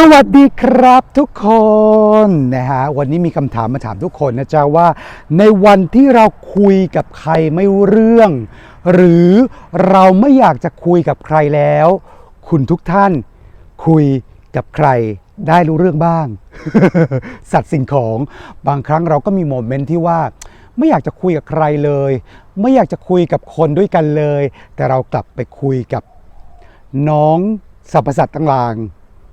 สวัสดีครับทุกคนนะฮะวันนี้มีคำถามมาถามทุกคนนะจ๊ะว่า ในวันที่เราคุยกับใครไม่รู้เรื่อง หรือเราไม่อยากจะคุยกับใครแล้ว คุณทุกท่านคุยกับใครได้รู้เรื่องบ้าง สัตว์สิ่งของบางครั้งเราก็มีโมเมนต์ที่ว่าไม่อยากจะคุยกับใครเลย ไม่อยากจะคุยกับคนด้วยกันเลย แต่เรากลับไปคุยกับน้องสรรพสัตว์ต่างๆ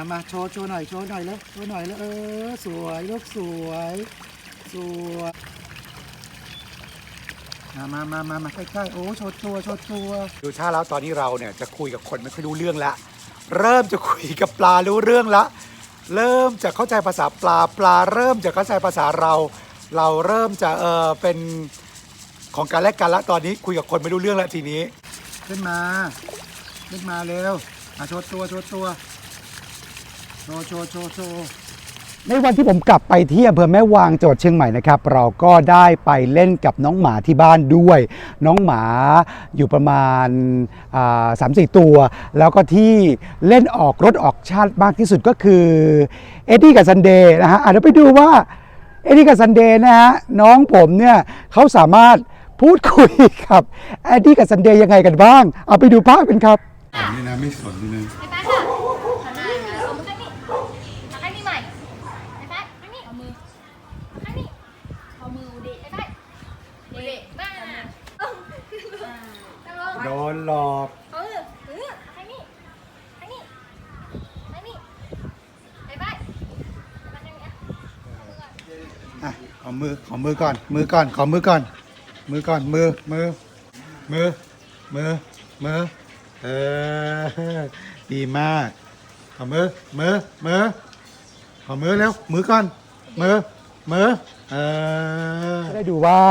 อามาโชว์โชว์หน่อยโชว์หน่อยแล้วโชว์หน่อยแล้วเออสวยลูกสวย สวยมามามามามาใกล้ๆโอ้โชว์ตัวโชว์ตัวดูท่าแล้วตอนนี้เราเนี่ยจะคุยกับคนไม่ค่อยรู้เรื่องล้วเริ่มจะคุยกับปลารู้เรื่องละ เริ่มจะเข้าใจภาษาปลาปลา เริ่มจะเข้าใจภาษาเรา เราเริ่มจะเออเป็นของการแลกกันละตอนนี้คุยกับคนไม่รู้เรื่องล้วทีนี้ ขึ้นมา ขึ้นมาเร็วมาโชว์ตัวโชว์ตัว โชว์โชว์โชว์โชว์ในวันที่ผมกลับไปที่อำเภอแม่วางจังหวัดเชียงใหม่นะครับ เราก็ได้ไปเล่นกับน้องหมาที่บ้านด้วย น้องหมาอยู่ประมาณสามสี่ตัว แล้วก็ที่เล่นออกรถออกชาติมากที่สุดก็คือเอ็ดดี้กับซันเดย์นะฮะอะเดี๋ยวไปดูว่าเอ็ดดี้กับซันเดย์นะฮะน้องผมเนี่ยเขาสามารถพูดคุยกับเอ็ดดี้กับซันเดย์ยังไงกันบ้าง เอาไปดูภาพกันครับนี่นะไม่สนนี่นะ ไอ้แป๊กอะทำไมนะเอามือข้างนี้เอาข้างนี้ใหม่ไอ้แป๊กข้างนี้เอามือเอาข้างนี้เอามือดิไอ้แป๊กดิมาเออจะลง โด นหลอกเออเออข้างนี้ข้างนี้ข้างนี้ไอ้แป๊กมาข้างนี้อะอะขอมือขอมือก่อน มือก่อน ขอมือก่อน มือก่อน มือ มือ มือ มือ มือ เออ ดีมาก ขอมือ มือ มือ ขอมือเร็วมือก่อน มือ มือเออ ได้ดูว่า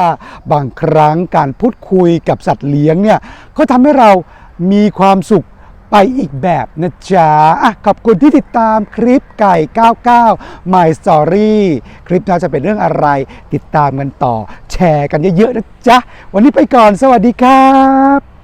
บางครั้งการพูดคุยกับสัตว์เลี้ยงเนี่ยก็ทำให้เรามีความสุขไปอีกแบบนะจ๊ะอะขอบคุณที่ติดตามคลิปไก่ 99 My Story คลิปน่าจะเป็นเรื่องอะไร ติดตามกันต่อ แชร์กันเยอะๆนะจ๊ะ วันนี้ไปก่อนสวัสดีครับ